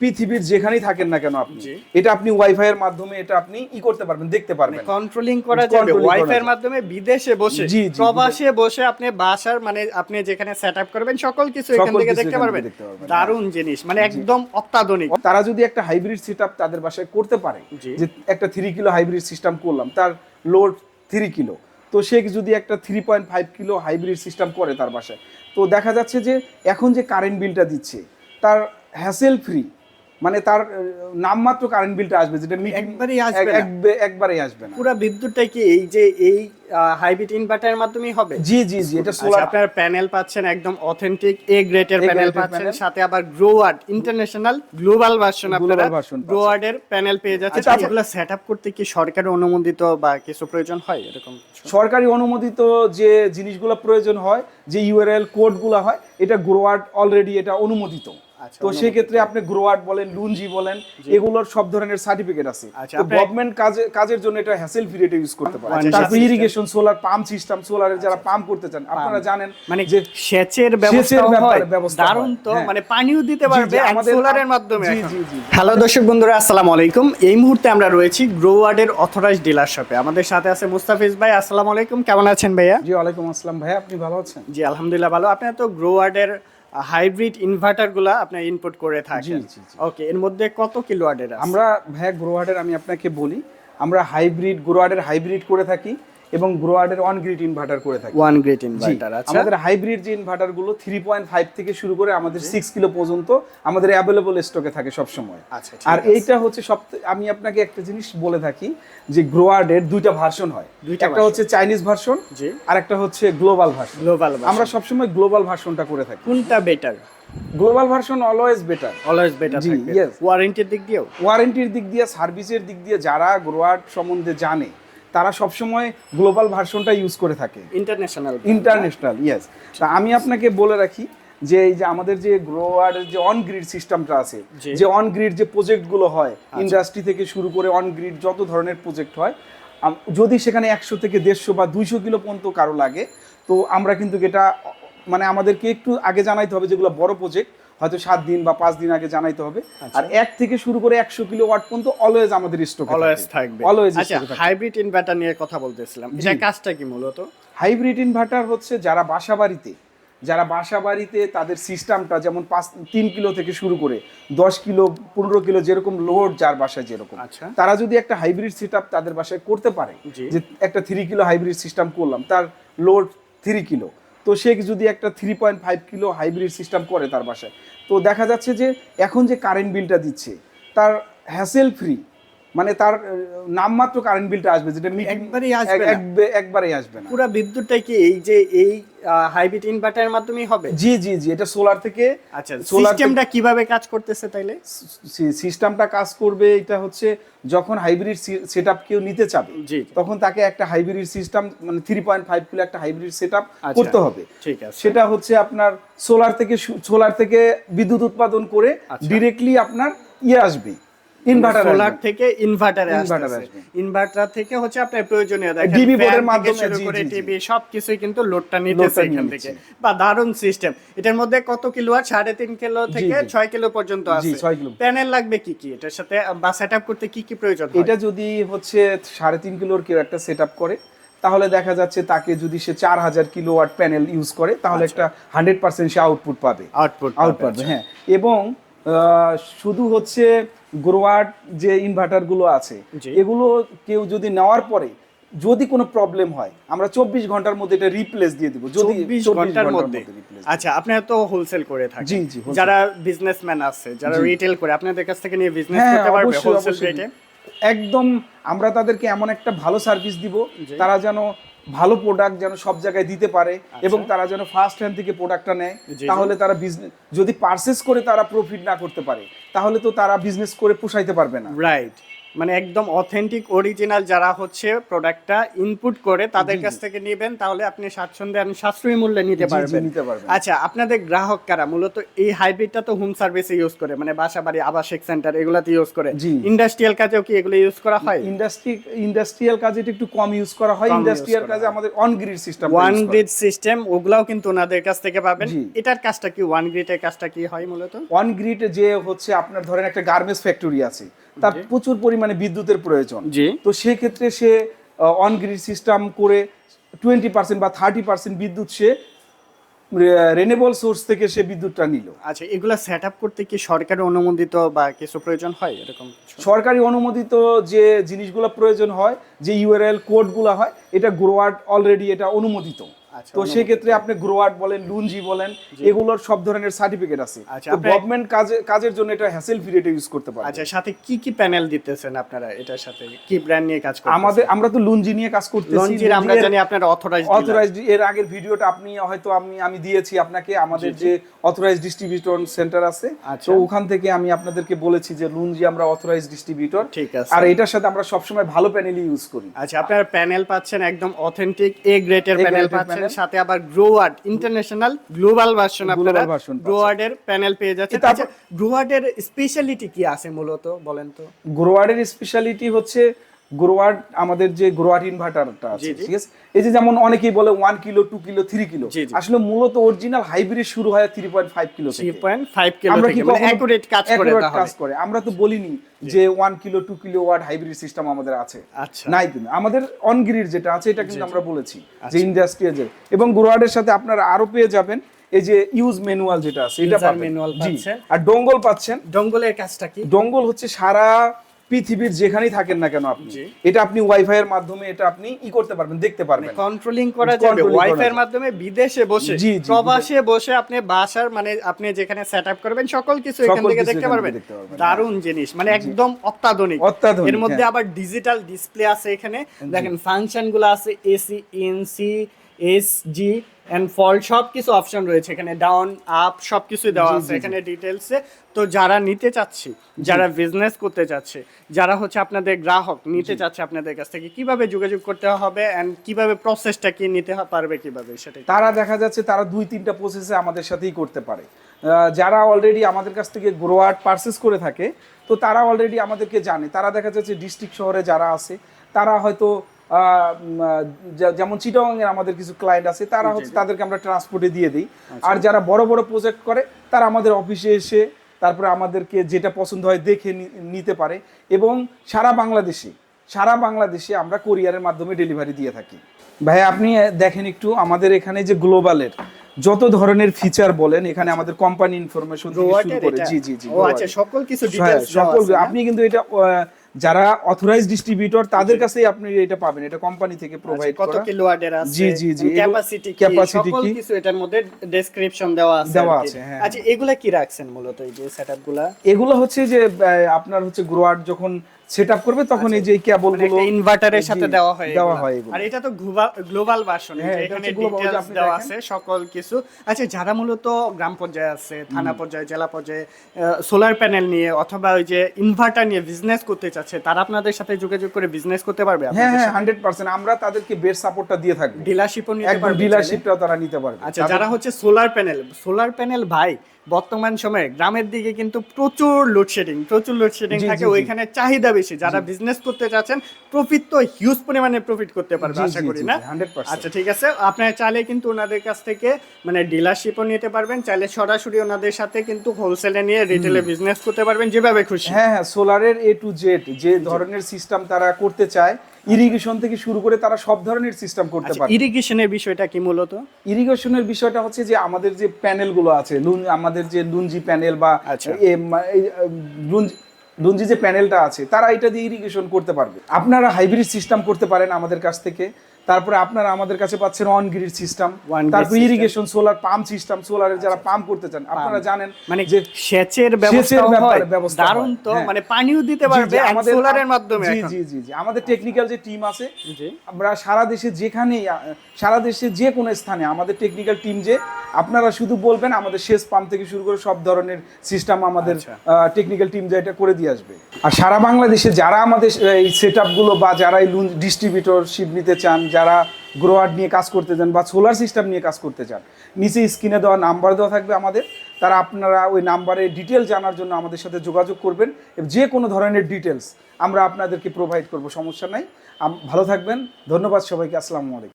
পৃথিবীর যেখানেই থাকেন না কেন আপনি এটা আপনি ওয়াইফাই এর মাধ্যমে এটা আপনি ই করতে পারবেন দেখতে পারবেন। কন্ট্রোলিং করা যাবে ওয়াইফাই এর মাধ্যমে বিদেশে বসে প্রবাসে বসে আপনি বাসার মানে আপনি যেখানে সেট আপ করবেন সকল কিছু এখান থেকে দেখতে পারবেন। দারুণ জিনিস মানে একদম অত্যাধুনিক। তারা যদি একটা হাইব্রিড সেটআপ তাদের বাসায় করতে পারে যে একটা থ্রি কিলো হাইব্রিড সিস্টেম করলাম তার লোড থ্রি কিলো তো সে যদি একটা three point five kilo hybrid system করে তার বাসায়। তো দেখা যাচ্ছে যে এখন যে কারেন্ট বিলটা দিচ্ছে তার হ্যাসেল ফ্রি মানে তার নামমাত্র কারেন্ট বিলটা আসবে যেটা একবারেই আসবে একবারেই আসবে না। পুরো বিদ্যুৎটা কি এই যে এই হাইব্রিড ইনভার্টারের মাধ্যমেই হবে? জি জি জি এটা আচ্ছা, সোলার আপনার প্যানেল পাচ্ছেন একদম অথেন্টিক এ গ্রেডের A প্যানেল পাচ্ছেন সাথে আবার গ্রোয়ার্ড ইন্টারন্যাশনাল গ্লোবাল ভার্সন আপনারা পাচ্ছেন। গ্রোয়ার্ডের প্যানেল পেয়ে যাচ্ছে আচ্ছা, এগুলো সেটআপ করতে কি সরকারি অনুমোদিত বা কিছু প্রয়োজন হয় এরকম সরকারি অনুমোদিত যে জিনিসগুলো প্রয়োজন হয় যে ইউআরএল কোডগুলো হয় এটা গ্রোয়ার্ড অলরেডি এটা অনুমোদিত। আচ্ছা, তো সেই ক্ষেত্রে আপনি গ্রোয়ার্ড বলেন লুঞ্জি বলেন এগুলোর সব ধরনের সার্টিফিকেট আছে। আচ্ছা, তো আপনি- গভর্নমেন্ট কাজে কাজের জন্য এটা হ্যাসেল ফ্রি এটা ইউজ করতে পারে। আচ্ছা, তারপর ইরিগেশন সোলার পাম্প সিস্টেম সোলারের যারা পাম্প করতে চান আপনারা জানেন মানে যে সেচের ব্যবস্থা হয়। দারুণ তো হ্যাঁ। মানে পানিও দিতে পারবে সোলারের মাধ্যমে জি, জি, জি। হ্যালো দর্শক বন্ধুরা আসসালামু আলাইকুম। এই মুহূর্তে আমরা রয়েছি গ্রোয়ার্ডের অথরাইজ ডিলার শপে আমাদের সাথে আছে মুস্তাফিজ ভাই আসসালামু আলাইকুম। কেমন আছেন ভাইয়া? জি ওয়ালাইকুম আসসালাম ভাই আপনি ভালো আছেন? জি আলহামদুলিল্লাহ ভালো। আপনার তো গ্রোয়ার্ডের হাইব্রিড ইনভার্টারগুলা আপনার ইনপুট করে জি। ওকে এর মধ্যে কত কিলোওয়াটের আছে? আমরা ভাইয়া গ্রোয়ার্ডের আমি আপনাকে বলি। আমরা হাইব্রিড গ্রোয়ার্ডের হাইব্রিড করে থাকি। এবং গ্রোয়ার্ডের অন গ্রিড ইনভার্টার করে থাকি। ওয়ান গ্রেট জি, ইনভার্টার আচ্ছা। আমাদের হাইব্রিড যে ইনভার্টারগুলো থ্রি পয়েন্ট ফাইভ থেকে শুরু করে আমাদের সিক্স কিলো পর্যন্ত আমাদের অ্যাভেলেবল স্টকে থাকে সব সময় আচ্ছা আর এইটা হচ্ছে সব আমি আপনাকে একটা জিনিস বলে থাকি যে গ্রোয়ার্ডের দুইটা ভার্সন হয়। দুইটা একটা হচ্ছে চাইনিজ ভার্সন জি। আর একটা হচ্ছে গ্লোবাল ভার্সন গ্লোবাল আমরা সবসময় গ্লোবাল ভার্সনটা করে থাকি। কোনটা better global version always better always better জি, থাকবে। ওয়ারেন্টির দিক দিয়েও? ওয়ারেন্টির দিক দিয়ে সার্ভিসের দিক দিয়ে যারা গ্রোয়ার্ড সম্বন্ধে জানে তারা সবসময় গ্লোবাল ভার্সনটা ইউজ করে থাকে। ইন্টারন্যাশনাল। ইন্টারন্যাশনাল ইয়েস তা আমি আপনাকে বলে রাখি যে এই যে আমাদের যে গ্রোয়ার যে অন গ্রিড সিস্টেমটা আছে যে অন গ্রিড যে প্রজেক্টগুলো হয় ইন্ডাস্ট্রি থেকে শুরু করে অন গ্রিড যত ধরনের প্রজেক্ট হয় যদি সেখানে একশো থেকে দেড়শো বা দুইশো কিলো পর্যন্ত কারও লাগে তো আমরা কিন্তু এটা মানে আমাদেরকে একটু আগে জানাইতে হবে যেগুলো বড় প্রজেক্ট হয়তো সাত দিন বা পাঁচ দিন আগে জানাইতে হবে। আর এক থেকে শুরু করে একশো কিলো ওয়াট পর্যন্ত অলওয়েজ আমাদের স্টক অলওয়েজ থাকবে। অলওয়েজ আচ্ছা হাইব্রিড ইনভার্টার নিয়ে কথা বলতেছিলাম। এটা কাজটা কি মূলত? হাইব্রিড ইনভার্টার হচ্ছে যারা বাসা বাড়িতে যারা বাসা বাড়িতে তাদের সিস্টেমটা যেমন পাঁচ তিন কিলো থেকে শুরু করে দশ কিলো পনেরো কিলো যেরকম লোড যার বাসায় যেরকম। আচ্ছা। তারা যদি একটা হাইব্রিড সেট তাদের বাসায় করতে পারে যে একটা থ্রি কিলো হাইব্রিড সিস্টেম করলাম তার লোড থ্রি কিলো। তো সে যদি একটা three point five kilo hybrid system করে তার বাসায়। তো দেখা যাচ্ছে যে এখন যে কারেন্ট বিলটা দিচ্ছে, তার হ্যাসেল ফ্রি মানে তার নামমাত্র কারেন্ট বিলটা আসবে যেটা একবারেই আসবে একবারেই আসবে না পুরো বিদ্যুৎটা কি এই যে এই হাইব্রিড ইনভার্টারের মাধ্যমেই হবে জি জি জি এটা সোলার থেকে আচ্ছা সোলার সিস্টেমটা কীভাবে কাজ করতেছে তাইলে সিস্টেমটা কাজ করবে এটা হচ্ছে যখন হাইব্রিড সেট কেউ নিতে চাবে। তখন তাকে একটা হাইব্রিড সিস্টেম মানে থ্রি পয়েন্ট ফাইভ কিলো একটা হাইব্রিড আচ্ছা। করতে হবে ঠিক আছে সেটা হচ্ছে আপনার সোলার থেকে সোলার থেকে বিদ্যুৎ উৎপাদন করে আচ্ছা। ডিরেক্টলি আপনার ইয়ে আসবে ইনভার্টার সোলার থেকে ইনভার্টারে আসবে। ইনভার্টার থেকে হচ্ছে আপনার প্রয়োজনীয় দেখেন fan বোর্ডের মাধ্যমে, শুরু করে। টিভি সবকিছুই কিন্তু লোডটা নিতেছে এখান থেকে। বা দারুণ সিস্টেম এটার মধ্যে কত কিলো আর সাড়ে তিন কিলো থেকে। ছয় কিলো পর্যন্ত জি, আছে। কিলো। প্যানেল লাগবে কি কি? এটার সাথে বা সেট করতে কি কি প্রয়োজন? এটা যদি হচ্ছে সাড়ে তিন কিলোর কেউ একটা সেট করে তাহলে দেখা যাচ্ছে তাকে যদি সে চার হাজার কিলো ওয়াট প্যানেল ইউজ করে তাহলে একটা হান্ড্রেড পার্সেন্ট সে আউটপুট পাবে। আউটপুট আউট পাবে হ্যাঁ। এবং শুধু হচ্ছে গ্রোয়ার যে ইনভার্টারগুলো আছে এগুলো কেউ যদি নেওয়ার পরে যদি কোনো প্রবলেম হয় আমরা চব্বিশ ঘণ্টার মধ্যে এটা রিপ্লেস দিয়ে দিব। যদি ঘণ্টার মধ্যে। আচ্ছা আপনারা তো হোলসেল করে থাকেন। জি, জি, যারা বিজনেসম্যান আছে যারা রিটেল করে আপনাদের কাছ থেকে নিয়ে বিজনেস হ্যাঁ করতে পারবে হোলসেল রেটে একদম আমরা তাদেরকে এমন একটা ভালো সার্ভিস দিব তারা যেন ভালো প্রোডাক্ট যেন সব জায়গায় দিতে পারে এবং তারা যেন ফার্স্ট হ্যান্ড থেকে প্রোডাক্টটা নেয় আচ্ছা। তাহলে তারা বিজনেস যদি পারচেস করে তারা প্রফিট না করতে পারে তাহলে তো তারা বিজনেস করে পোষাইতে পারবে না। রাইট মানে একদম অথেন্টিক অরিজিনাল যারা হচ্ছে প্রোডাক্টটা ইনপুট করে তাদের কাছ থেকে নেবেন তাহলে আপনি স্বাচ্ছন্দ্যে আর সাশ্রয়ী মূল্যে নিতে পারবেন। আচ্ছা আপনাদের গ্রাহক কারা? মূলত এই হাইব্রিডটা তো হোম সার্ভিসে ইউজ করে মানে বাসা বাড়ি আবাসিক সেন্টার এগুলাতে ইউজ করে। ইন্ডাস্ট্রিয়াল কাজেও কি এগুলো ইউজ করা হয়? ইন্ডাস্ট্রি ইন্ডাস্ট্রিয়াল কাজে একটু কম ইউজ করা হয়। ইন্ডাস্ট্রিয়াল কাজে আমাদের on grid system one grid system ওগুলাও কিন্তু ওনাদের কাছ থেকে পাবেন। এটার কাজটা কি? ওয়ান গ্রিডের কাজটা কি হয় মূলত? ওয়ান গ্রিড যে হচ্ছে আপনার ধরেন একটা গার্মেন্টস ফ্যাক্টরি আছে তার প্রচুর পরিমাণে বিদ্যুতের প্রয়োজন। তো সেক্ষেত্রে সে অন গ্রিড সিস্টেম করে টোয়েন্টি পার্সেন্ট বা থার্টি পার্সেন্ট বিদ্যুৎ সে রেনেবল সোর্স থেকে সে বিদ্যুৎটা নিল। আচ্ছা এগুলা সেট আপ করতে কি সরকারি অনুমোদিত বা কিছু প্রয়োজন হয় এরকম সরকারি অনুমোদিত যে জিনিসগুলো প্রয়োজন হয় যে ইউআরএল কোডগুলো হয় এটা গ্রোয়ার্ড অলরেডি এটা অনুমোদিত। তো সেক্ষেত্রে আপনি গ্রোয়ার্ড বলেন লুনজি বলেন এগুলোর সব ধরনের সার্টিফিকেট আছে। আচ্ছা, তো গভর্নমেন্ট কাজে কাজের জন্য এটা হ্যাসেল ফ্রি এটা ইউজ করতে পারবে। আচ্ছা সাথে কি কি প্যানেল দিতেছেন আপনারা এটার সাথে? কি ব্র্যান্ড নিয়ে কাজ করতেছেন? আমাদের আমরা তো লুনজি নিয়ে কাজ করতেছি। লঞ্চের আমরা জানি আপনারা অথরাইজড অথরাইজড এর আগের ভিডিওটা আপনি হয়তো আমি আমি দিয়েছি আপনাকে। আমাদের যে অথরাইজ ডিস্ট্রিবিউটর সেন্টার আছে। আচ্ছা। তো ওখান থেকে আমি আপনাদেরকে বলেছি যে লুঞ্জি আমরা অথরাইজ ডিস্ট্রিবিউটর ঠিক আছে। আর এটার সাথে আমরা সবসময় ভালো প্যানেলই ইউজ করি। আচ্ছা আপনারা প্যানেল পাচ্ছেন একদম অথেন্টিক এ গ্রেটের প্যানেল পাচ্ছেন। Panel। সাথে আবার গ্রোয়ার্ড ইন্টারন্যাশনাল গ্লোবাল ভার্সন আপনারা গ্রোয়ার্ডের প্যানেল পেয়ে যাচ্ছেন। তারপর- গ্রোয়ার্ডের স্পেশালিটি কি আছে মূলত বলেন তো? গ্রোয়ার্ডের স্পেশালিটি হচ্ছে গ্রোয়ার্ড আমাদের যে গ্রোয়ার্ড ইনভার্টারটা আছে। ঠিক আছে? এই যে যেমন অনেকেই বলে one kilo two kilo three kilo. আসলে মূলত অরিজিনাল হাইব্রিড শুরু হয় থ্রি পয়েন্ট ফাইভ কিলো আমরা কি মানে কাজ করে কাজ করে? আমরা তো বলিনি যে one kilo two kilowatt hybrid system আমাদের আছে। আচ্ছা। নাই কিন্তু। আমাদের অন গ্রিড যেটা আছে এটা কিন্তু আমরা বলেছি যে আচ্ছা। ইন্ডাস্ট্রিয়াল এবং গ্রোয়ার্ডের সাথে আপনারা আরও পেয়ে যাবেন এই যে ইউজ ম্যানুয়াল যেটা আছে এটা পাচ্ছেন। আর ডঙ্গল পাচ্ছেন। ডঙ্গলের কাজটা কি? ডঙ্গল হচ্ছে সারা পৃথিবীর যেখানেই থাকেন না কেন আপনি এটা আপনি ওয়াইফাই এর মাধ্যমে এটা আপনি ই করতে পারবেন দেখতে পারবেন। কন্ট্রোলিং করা যাবে। ওয়াইফাই এর মাধ্যমে বিদেশে বসে প্রবাসে বসে আপনি বাসার মানে আপনি যেখানে সেট আপ করবেন সকল কিছু এখান থেকে দেখতে পারবেন। দারুণ জিনিস মানে একদম অত্যাধুনিক। এর মধ্যে হ্যাঁ। আবার ডিজিটাল ডিসপ্লে আছে এখানে। দেখেন ফাংশনগুলো আছে AC NC S G and ফল সব কিছু অপশন রয়েছে। এখানে ডাউন আপ সব কিছু দেওয়া আছে। এখানে ডিটেলসে তো যারা নিতে চাচ্ছে যারা বিজনেস করতে চাচ্ছে যারা হচ্ছে আপনাদের গ্রাহক নিতে চাচ্ছে আপনাদের কাছ থেকে কীভাবে যোগাযোগ করতে হবে এন্ড কীভাবে প্রসেসটা কি নিতে পারবে কীভাবে সেটাই তারা দেখা যাচ্ছে তারা দুই তিনটা প্রসেসে আমাদের সাথেই করতে পারে। যারা অলরেডি আমাদের কাছ থেকে গ্রোয়ার্ড পারচেস করে থাকে তো তারা অলরেডি আমাদেরকে জানে। তারা দেখা যাচ্ছে ডিস্ট্রিক্ট শহরে যারা আছে তারা হয়তো যেমন চিটাগাংয়ের আমাদের কিছু ক্লায়েন্ট আছে তারা হচ্ছে তাদেরকে আমরা ট্রান্সপোর্টে দিয়ে দিই। আর যারা বড় বড় প্রজেক্ট করে তারা আমাদের অফিসে এসে তারপরে আমাদেরকে যেটা পছন্দ হয় দেখে নিতে পারে। এবং সারা বাংলাদেশে সারা বাংলাদেশে আমরা কোরিয়ারের মাধ্যমে ডেলিভারি দিয়ে থাকি। ভাই আপনি দেখেন একটু আমাদের এখানে যে গ্লোবালের যত ধরনের ফিচার বলেন এখানে আমাদের কোম্পানি ইনফরমেশন জি জি জি ও আচ্ছা সকল কিছু সকল আপনি কিন্তু এটা যারা অথরাইজ ডিস্ট্রিবিউটর তাদের কাছেই আপনি এটা পাবেন। এটা কোম্পানি থেকে প্রোভাইড আচ্ছা, কত কিলো কিলোওয়াটের আছে? জি, জি, জি। ক্যাপাসিটি কি? সকল কি? কিছু এটার মধ্যে ডেসক্রিপশন দেওয়া আছে দেওয়া আছে, হ্যাঁ, আচ্ছা এগুলা কি রাখছেন মূলত এই যে সেটআপগুলা এগুলা হচ্ছে যে আপনার হচ্ছে গ্রোয়ার যখন সেট আপ করবে তখন এই যে কেবল মানে ইনভার্টারের সাথে দেওয়া হয় দেওয়া হয়। আর এটা তো গ্লোবাল ভার্সন হ্যাঁ, এখানে ডিটেইলস দেওয়া আছে সকল কিছু। আচ্ছা যারা মূলত গ্রাম পর্যায়ে আছে থানা পর্যায়ে জেলা পর্যায়ে সোলার প্যানেল নিয়ে অথবা ওই যে ইনভার্টার নিয়ে বিজনেস করতে চাচ্ছে তারা আপনাদের সাথে যোগাযোগ করে বিজনেস করতে পারবে হ্যাঁ হ্যাঁ হান্ড্রেড পার্সেন্ট আমরা তাদেরকে বেড সাপোর্টটা দিয়ে থাকব। ডিলারশিপও নিতে পারবে। ডিলারশিপটাও তারা নিতে পারবে। আচ্ছা যারা হচ্ছে সোলার প্যানেল সোলার প্যানেল ভাই বর্তমান সময়ে গ্রামের দিকে কিন্তু প্রচুর লোডশেডিং প্রচুর লোডশেডিং থাকে। ওইখানে চাহিদা বেশি। যারা বিজনেস করতে চাচ্ছেন প্রফিট তো হিউজ পরিমাণে প্রফিট করতে পারবে আশা করি না? আচ্ছা ঠিক আছে। আপনারা চাইলে কিন্তু ওনাদের কাছ থেকে মানে ডিলারশিপও নিতে পারবেন চাইলে সরাসরি ওনাদের সাথে কিন্তু হোলসেলে নিয়ে রিটেলে বিজনেস করতে পারবেন যেভাবে খুশি। হ্যাঁ হ্যাঁ সোলারের এ টু জেড যে ধরনের সিস্টেম তারা করতে চায় ইরিগেশন থেকে শুরু করে তারা সব ধরনের সিস্টেম করতে আচ্ছা পারে। ইরিগেশনের বিষয়টা কি মূলত? ইরিগেশনের বিষয়টা হচ্ছে যে আমাদের যে প্যানেলগুলো আছে আমাদের যে লুঞ্জি প্যানেল বা আচ্ছা। লুঞ্জি যে প্যানেলটা আছে তারা এটা দিয়ে ইরিগেশন করতে পারবে। আপনারা হাইব্রিড সিস্টেম করতে পারেন আমাদের কাছ থেকে। তারপরে আপনারা আমাদের কাছে পাচ্ছেন অন গ্রিড সিস্টেম তারপর ইরিগেশন সোলার পাম্প সিস্টেম সোলারের যারা পাম্প করতে চান আপনারা জানেন মানে যে সেচের ব্যবস্থা দারুণ তো হ্যাঁ। মানে পানিও দিতে পারবে আমাদের সোলারের মাধ্যমে জি জি জি জি। আমাদের টেকনিক্যাল যে টিম আছে আমরা সারা দেশে যেখানেই আহ, সারা দেশে যে কোনো স্থানে আমাদের টেকনিক্যাল টিম যে আপনারা শুধু বলবেন আমাদের শেষ পাম্প থেকে শুরু করে সব ধরনের সিস্টেম আমাদের আচ্ছা। টেকনিক্যাল টিম যে এটা করে দিয়ে আসবে। আর সারা বাংলাদেশে যারা আমাদের এই সেটগুলো বা যারা এই ডিস্ট্রিবিউটরশিপ নিতে চান যারা গ্রোয়ার নিয়ে কাজ করতে চান বা সোলার সিস্টেম নিয়ে কাজ করতে চান, নিচে স্ক্রিনে দেওয়া নাম্বার দেওয়া থাকবে আমাদের। তারা আপনারা ওই নাম্বারে ডিটেল জানার জন্য আমাদের সাথে যোগাযোগ করবেন। যে কোনো ধরনের ডিটেলস আমরা আপনাদেরকে প্রোভাইড করব, সমস্যা নাই। ভালো থাকবেন। ধন্যবাদ সবাইকে। আসসালামু আলাইকুম।